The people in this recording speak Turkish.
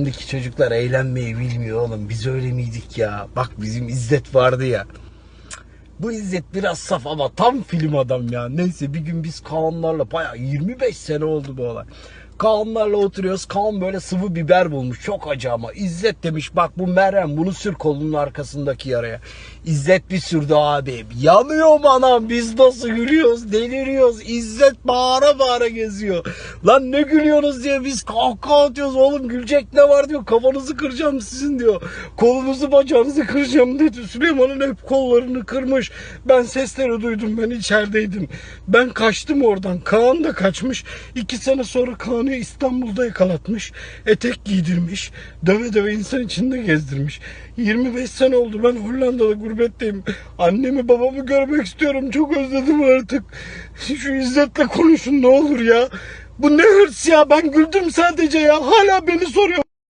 Şimdiki çocuklar eğlenmeyi bilmiyor oğlum. Biz öyle miydik ya? Bak bizim İzzet vardı ya. Bu İzzet biraz saf ama tam film adam ya. Neyse bir gün biz Kaanlarla bayağı 25 sene oldu bu olay. Kaanlarla oturuyoruz. Kaan böyle sıvı biber bulmuş. Çok acı ama. İzzet demiş bak bu merhem bunu sür kolunun arkasındaki yaraya. İzzet bir sürdü abi. Yanıyorum anam biz nasıl gülüyoruz deliriyoruz. İzzet bağıra bağıra geziyor. Lan ne gülüyorsunuz diye biz kahkaha atıyoruz. Oğlum gülecek ne var diyor. Kafanızı kıracağım sizin diyor. Kolunuzu bacağınızı kıracağım dedi. Süleyman'ın hep kollarını kırmış. Ben sesleri duydum ben içerideydim. Ben kaçtım oradan. Kaan da kaçmış. İki sene sonra Kaan'ı İstanbul'da yakalatmış. Etek giydirmiş. Döve döve insan içinde gezdirmiş. 25 sene oldu ben Hollanda'da gurbetteyim. Annemi babamı görmek istiyorum. Çok özledim artık. Şu İzzet'le konuşun ne olur ya. Bu ne hırs ya ben güldüm sadece ya. Hala beni soruyor.